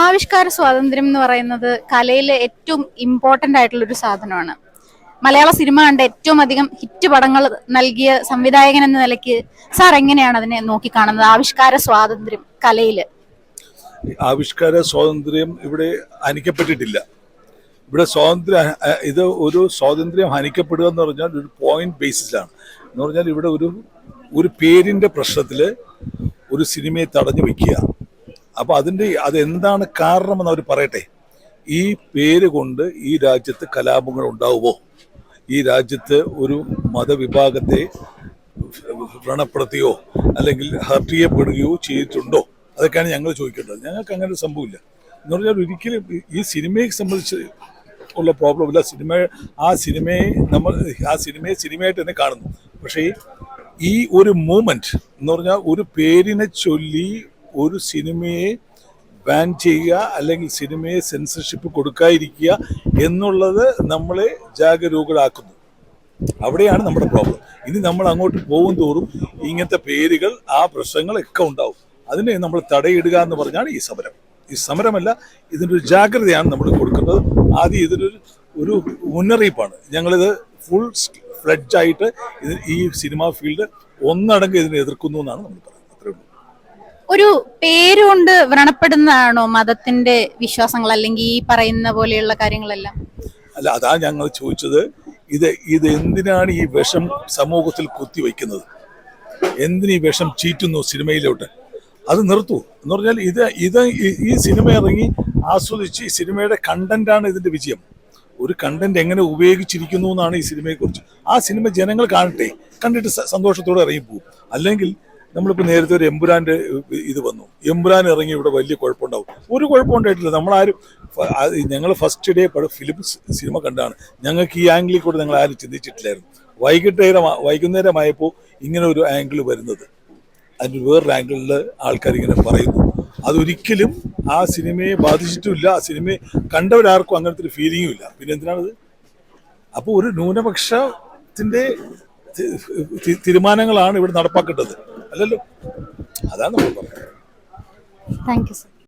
ആവിഷ്കാര സ്വാതന്ത്ര്യം എന്ന് പറയുന്നത് കലയിലെ ഏറ്റവും ഇമ്പോർട്ടന്റ് ആയിട്ടുള്ള ഒരു സാധനമാണ്. മലയാള സിനിമ കണ്ട ഏറ്റവും അധികം ഹിറ്റ് പടങ്ങൾ നൽകിയ സംവിധായകൻ എന്ന നിലയ്ക്ക് സാർ എങ്ങനെയാണ് അതിനെ നോക്കിക്കാണുന്നത്? ആവിഷ്കാര സ്വാതന്ത്ര്യം കലയിൽ ആവിഷ്കാര സ്വാതന്ത്ര്യം ഇവിടെ ഹനിക്കപ്പെട്ടിട്ടില്ല. ഇവിടെ സ്വാതന്ത്ര്യം ഇത് ഒരു സ്വാതന്ത്ര്യം ഹനിക്കപ്പെടുക എന്ന് പറഞ്ഞാൽ ഒരു പോയിന്റ് ബേസിസിലാണ് എന്ന് പറഞ്ഞാൽ ഇവിടെ ഒരു ഒരു പേരിന്റെ പ്രശ്നത്തിൽ ഒരു സിനിമയെ തടഞ്ഞു വെക്കുക. അപ്പൊ അതിന്റെ അതെന്താണ് കാരണമെന്ന് അവർ പറയട്ടെ. ഈ പേര് കൊണ്ട് ഈ രാജ്യത്ത് കലാപങ്ങൾ ഉണ്ടാവുമോ? ഈ രാജ്യത്ത് ഒരു മതവിഭാഗത്തെ വ്രണപ്പെടുത്തിയോ അല്ലെങ്കിൽ ഹർട്ട് ചെയ്യപ്പെടുകയോ ചെയ്തിട്ടുണ്ടോ? അതൊക്കെയാണ് ഞങ്ങൾ ചോദിക്കേണ്ടത്. ഞങ്ങൾക്ക് അങ്ങനെ ഒരു സംഭവമില്ല. എന്ന് പറഞ്ഞാൽ ഒരിക്കലും ഈ സിനിമയെ സംബന്ധിച്ച് ഉള്ള പ്രോബ്ലം ഇല്ല. സിനിമ ആ സിനിമയെ നമ്മൾ ആ സിനിമയെ സിനിമയായിട്ട് തന്നെ കാണുന്നു. പക്ഷേ ഈ ഒരു മൂമെന്റ് എന്ന് പറഞ്ഞാൽ ഒരു പേരിനെ ചൊല്ലി ഒരു സിനിമയെ ബാൻ ചെയ്യുക അല്ലെങ്കിൽ സിനിമയെ സെൻസർഷിപ്പ് കൊടുക്കാതിരിക്കുക എന്നുള്ളത് നമ്മളെ ജാഗരൂകരാക്കുന്നു. അവിടെയാണ് നമ്മുടെ പ്രോബ്ലം. ഇനി നമ്മൾ അങ്ങോട്ട് പോകും തോറും ഇങ്ങനത്തെ പേരുകൾ ആ പ്രശ്നങ്ങളൊക്കെ ഉണ്ടാവും. അതിനെ നമ്മൾ തടയിടുക എന്ന് പറഞ്ഞാണ് ഈ സമരം. ഈ സമരമല്ല ഇതിന്റെ ഒരു ജാഗ്രതയാണ് നമ്മൾ കൊടുക്കുന്നത്. ആദ്യം ഇതിനൊരു ഒരു മുന്നറിയിപ്പാണ്. ഞങ്ങളിത് ഫുൾ ഫ്ലഡ്ജായിട്ട് ഈ സിനിമാ ഫീൽഡ് ഒന്നടങ്കം ഇതിനെ എതിർക്കുന്നു എന്നാണ് നമ്മൾ പറയുന്നത്. ഒരു പേരുകൊണ്ട് വ്രണപ്പെടുന്നതാണോ മതത്തിന്റെ വിശ്വാസങ്ങൾ അല്ലെങ്കിൽ ഈ പറയുന്ന പോലെയുള്ള കാര്യങ്ങളെല്ലാം? അല്ല അതാ ഞങ്ങൾ ചോദിച്ചത്. ഇത് ഇത് എന്തിനാണ് ഈ വിഷം സമൂഹത്തിൽ കുത്തിവെക്കുന്നത് എന്തിനീ വിഷം ചീറ്റുന്നു സിനിമയിലോട്ട്? അത് നിർത്തു. എന്ന് പറഞ്ഞാൽ ഇത് ഇത് ഈ- സിനിമ ഇറങ്ങി ആസ്വദിച്ച് ഈ സിനിമയുടെ കണ്ടന്റാണ് ഇതിന്റെ വിജയം. ഒരു കണ്ടന്റ് എങ്ങനെ ഉപയോഗിച്ചിരിക്കുന്നു എന്നാണ് ഈ സിനിമയെക്കുറിച്ച്. ആ സിനിമ ജനങ്ങൾ കാണട്ടെ. കണ്ടിട്ട് സന്തോഷത്തോടെ ഇറങ്ങി പോകും അല്ലെങ്കിൽ നമ്മളിപ്പോൾ നേരത്തെ ഒരു എമ്പുരാന്റെ ഇത് വന്നു. എമ്പുരാൻ ഇറങ്ങി ഇവിടെ വലിയ കുഴപ്പമുണ്ടാവും. ഒരു കുഴപ്പമുണ്ടായിട്ടില്ല. നമ്മളാരും ഞങ്ങൾ ഫസ്റ്റ് ഡേ ഫിലിം സിനിമ കണ്ടാണ്. ഞങ്ങൾക്ക് ഈ ആംഗിളിൽ കൂടെ ഞങ്ങൾ ആരും ചിന്തിച്ചിട്ടില്ലായിരുന്നു. വൈകിട്ടേരം വൈകുന്നേരമായപ്പോൾ ഇങ്ങനെ ഒരു ആംഗിൾ വരുന്നത്. അതിന് വേറൊരു ആംഗിളിൽ ആൾക്കാർ ഇങ്ങനെ പറയുന്നു. അതൊരിക്കലും ആ സിനിമയെ ബാധിച്ചിട്ടുമില്ല ആ സിനിമയെ കണ്ടവരാർക്കും അങ്ങനത്തെ ഒരു ഫീലിംഗും ഇല്ല. പിന്നെ എന്തിനാണത്? അപ്പോൾ ഒരു തി- തീരുമാനങ്ങളാണ് ഇവിടെ നടപ്പാക്കേണ്ടത്. അല്ലല്ലോ. അതാണ് നമ്മൾ പറയുന്നത് താങ്ക് യു സർ